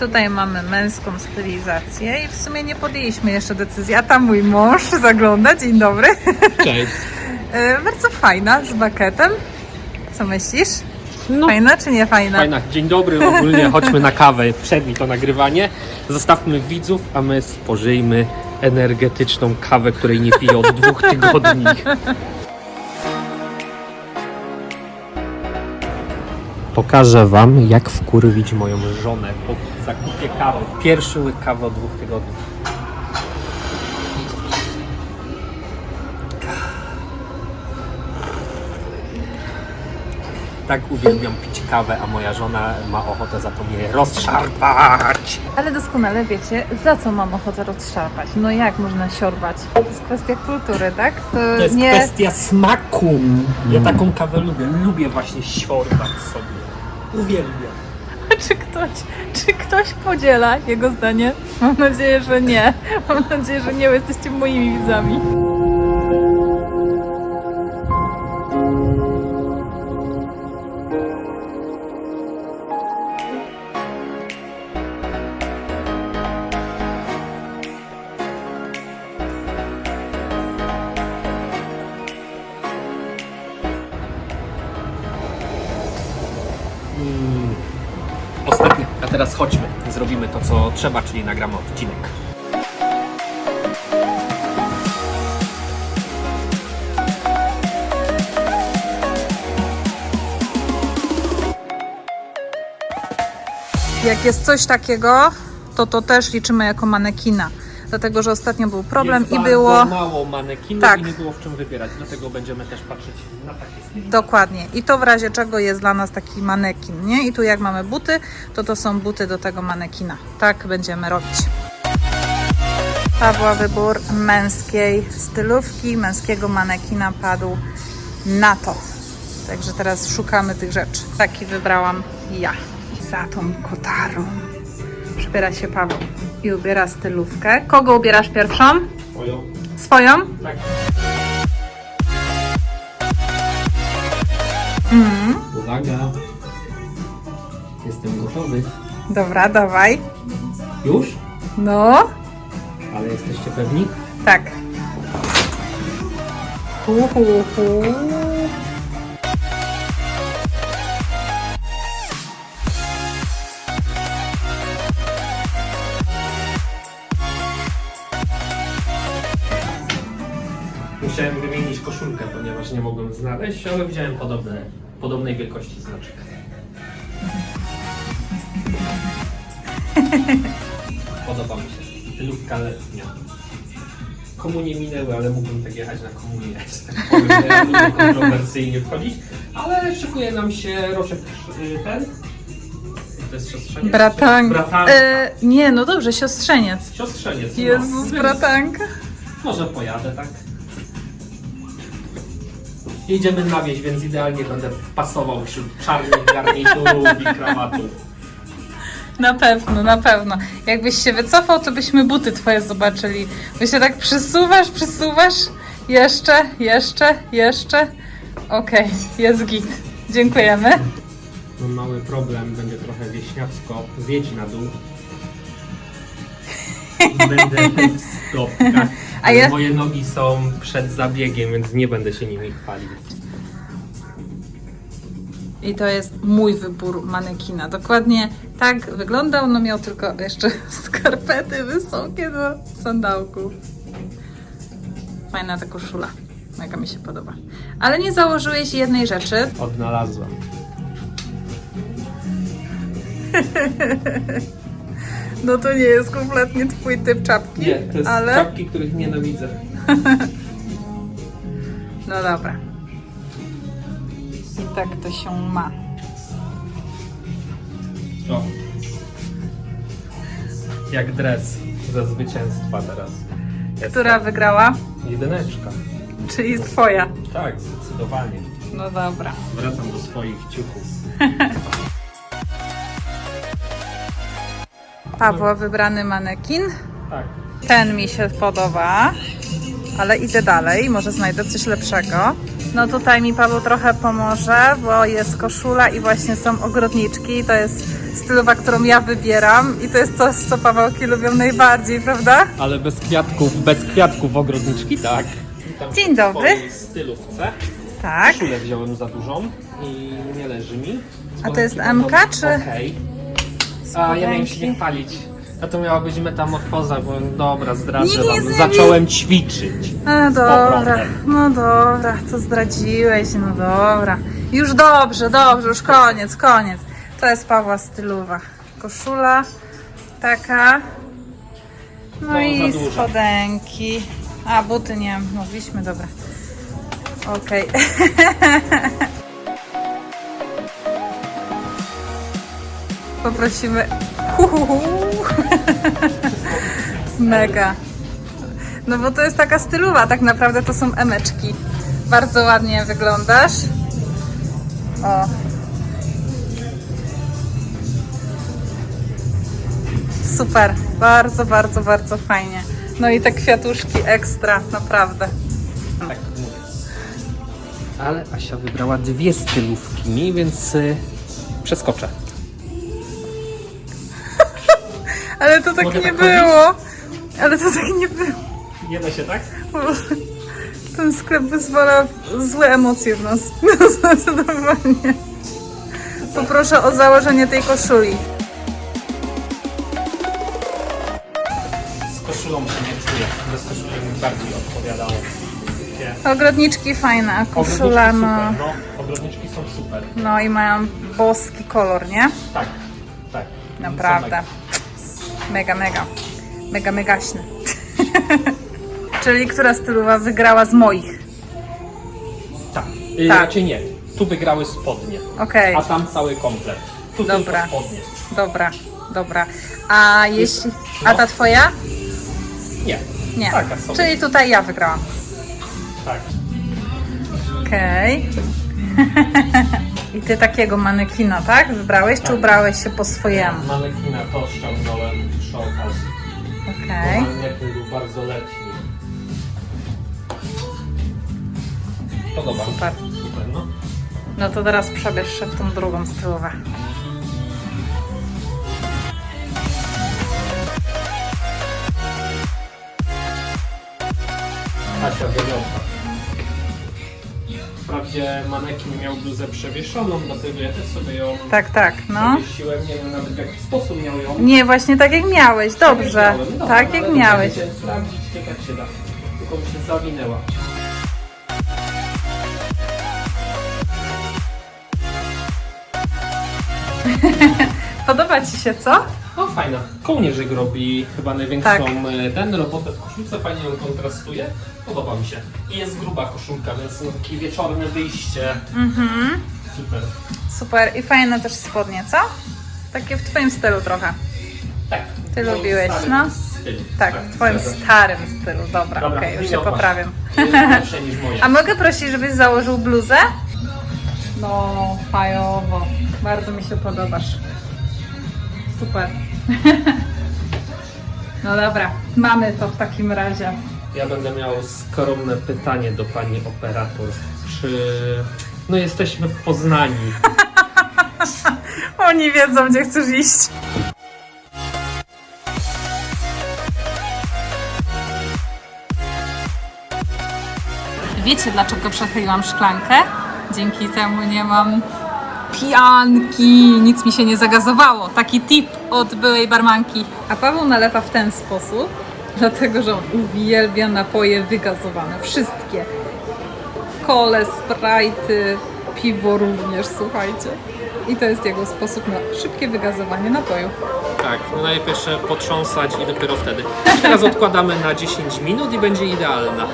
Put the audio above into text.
Tutaj mamy męską stylizację i w sumie nie podjęliśmy jeszcze decyzji. A tam mój mąż zagląda. Dzień dobry. Cześć. E, Bardzo fajna, z bakietem. Co myślisz? No, Fajna czy nie fajna? fajna. Dzień dobry, ogólnie chodźmy na kawę. Przerwij to nagrywanie. Zostawmy widzów, a my spożyjmy energetyczną kawę, której nie piję od dwóch tygodni. Pokażę wam, jak wkurwić moją żonę po zakupie kawy. Pierwszy łyk kawy od dwóch tygodni. Tak uwielbiam pić kawę, a moja żona ma ochotę za to mnie rozszarpać. Ale doskonale wiecie, za co mam ochotę rozszarpać. No jak można siorbać? To jest kwestia kultury, tak? To, To jest nie... kwestia smaku. Ja taką kawę lubię. Lubię właśnie siorbać sobie. Uwielbiam. Czy ktoś, czy ktoś podziela jego zdanie? Mam nadzieję, że nie. Mam nadzieję, że nie, bo jesteście moimi widzami. A teraz chodźmy. Zrobimy to, co trzeba, czyli nagramy odcinek. Jak jest coś takiego, to to też liczymy jako manekina. Dlatego, że ostatnio był problem jest i było. mało manekinów Tak. i nie było w czym wybierać. Dlatego będziemy też patrzeć na takie styli. Dokładnie. I to w razie czego jest dla nas taki manekin, nie? I tu jak mamy buty, to to są buty do tego manekina. Tak będziemy robić. Pawła wybór męskiej stylówki, męskiego manekina padł na to. Także teraz szukamy tych rzeczy. Taki wybrałam ja. Za tą kotarą przybiera się Paweł i ubiera stylówkę. Kogo ubierasz pierwszą? Moją. Swoją? Tak. Mhm. Uwaga. Jestem gotowy. Dobra, dawaj. Już? No, Ale jesteście pewni? tak. Hu, hu, hu. Nie mogłem znaleźć, ale wziąłem podobne, podobnej wielkości znaczek. Podoba mi się. Stylówka letnia. Komunie minęły, ale mógłbym tak jechać na komunię. że tak powiem. Lubię kontrowersyjnie wchodzić, ale szykuje nam się roczek y, ten. To jest siostrzeniec? Bratank. Bratanka. E, nie, no dobrze, siostrzeniec. Siostrzeniec. no. Jezus, Więc bratanka. Może pojadę, tak? Jedziemy na wieś, więc idealnie będę pasował wśród czarnych garniturów i krawatów. Na pewno, na pewno. Jakbyś się wycofał, to byśmy buty twoje zobaczyli. Bo się tak przysuwasz, przysuwasz. Jeszcze, jeszcze, jeszcze. Okej, jest git. Dziękujemy. Mam mały problem, będzie trochę wieśniacko. Zjedź na dół. Będę w stopkach. A ja- moje nogi są przed zabiegiem, więc nie będę się nimi chwalił. I to jest mój wybór manekina. Dokładnie tak wyglądał. No miał tylko jeszcze skarpety wysokie do sandałków. Fajna ta koszula. Mega mi się podoba. Ale nie założyłeś jednej rzeczy. Odnalazłem. No to nie jest kompletnie twój typ czapki. Nie, to jest ale... czapki, których nienawidzę. No dobra. I tak to się ma. O. Jak dres ze zwycięstwa teraz. Jest Która wygrała? Jedyneczka. Czyli twoja. Tak, zdecydowanie. No dobra. Wracam do swoich ciuchów. Pawła wybrany manekin. Tak. Ten mi się podoba, ale idę dalej, może znajdę coś lepszego. No tutaj mi Paweł trochę pomoże, bo jest koszula i właśnie są ogrodniczki. To jest stylowa, którą ja wybieram i to jest coś, co Pawełki lubią najbardziej, prawda? Ale bez kwiatków, bez kwiatków ogrodniczki, tak. Witam Dzień dobry. W stylówce. Tak. Koszulę wziąłem za dużą i nie leży mi. A to jest MK, czy- Okej. A ja miałem się nie chwalić. A to miała być metamorfoza, bo dobra, zdradzę nie wam. Zacząłem ćwiczyć. No dobra, powrotem. no dobra, to zdradziłeś, no dobra. Już dobrze, dobrze, już koniec, koniec. To jest Pawła stylowa. Koszula taka. No, No, i za duża. spodenki. A, buty nie, mówiliśmy, dobra. Okej. Poprosimy. Mega. No bo to jest taka stylowa, tak naprawdę to są emeczki. Bardzo ładnie wyglądasz. O. Super, bardzo, bardzo, bardzo fajnie. No i te kwiatuszki ekstra, naprawdę. Tak mówię. Ale Asia wybrała dwie stylówki, więc y, przeskoczę. Ale to tak Mogę nie tak było. Ale to tak nie było. Nie da się tak? Ten sklep wyzwala złe emocje w nas. Zdecydowanie. Poproszę o założenie tej koszuli. Z koszulą się nie czuję. Bez koszuli mi bardziej odpowiadało. Ogrodniczki fajne, a koszula Ogrodniczki no. super, no. Ogrodniczki są super. No i mają boski kolor, nie? Tak, tak. Naprawdę. Mega, mega. Mega, megaśny. Czyli która stylowa wygrała z moich? Tak. Y, Tak. Raczej nie. Tu wygrały spodnie, Okej, a tam cały komplet. Tu Dobra. tylko spodnie. dobra, dobra. A jeśli... A ta twoja? Nie. Nie. Taka sobie. Czyli tutaj ja wygrałam. Tak. Okej. I ty takiego manekina, tak? Wybrałeś, czy Tak. ubrałeś się po swojemu? Manekina to ściągnąłem okazji. Okej. Manekin był bardzo letni. Podoba. Super. Super, no. No to teraz przebierz się w tą drugą stylowę. Asia wygląda. Wprawdzie manekin miał bluzę przewieszoną, dlatego ja też sobie ją Tak, tak, no. przewiesiłem. Nie wiem nawet w jaki sposób miał ją. Nie, właśnie tak jak miałeś, dobrze. Dobra, Tak ale jak miałeś. będziecie Sprawdzić, czy tak się da. Tylko mi się zawinęła. Podoba Ci się, co? No fajna. Kołnierzyk robi chyba największą Tak. e, ten robotę w koszulce, fajnie ją kontrastuje. Podoba mi się. I jest gruba koszulka, więc no, takie wieczorne wyjście. Mhm. Super. Super. I fajne też spodnie, co? Takie w Twoim stylu trochę. Tak. Ty moim lubiłeś, starym no. stylu. Tak, w Twoim zgadza się. starym stylu. Dobra, Dobra, okej, już się zobacz. poprawiam. Jest lepsze niż moje. A mogę prosić, żebyś założył bluzę? No, fajowo. Bardzo mi się podobasz. Super. No dobra, mamy to w takim razie. Ja będę miał skromne pytanie do pani operator. Czy... No jesteśmy w Poznaniu. Oni wiedzą, gdzie chcesz iść. Wiecie, dlaczego przechyliłam szklankę? Dzięki temu nie mam pijanki, nic mi się nie zagazowało. Taki tip od byłej barmanki. A Paweł nalewa w ten sposób, dlatego że on uwielbia napoje wygazowane. Wszystkie. Kole, sprajty, piwo również, słuchajcie. I to jest jego sposób na szybkie wygazowanie napoju. Tak, no najpierw potrząsać i dopiero wtedy. Teraz odkładamy na 10 minut i będzie idealna.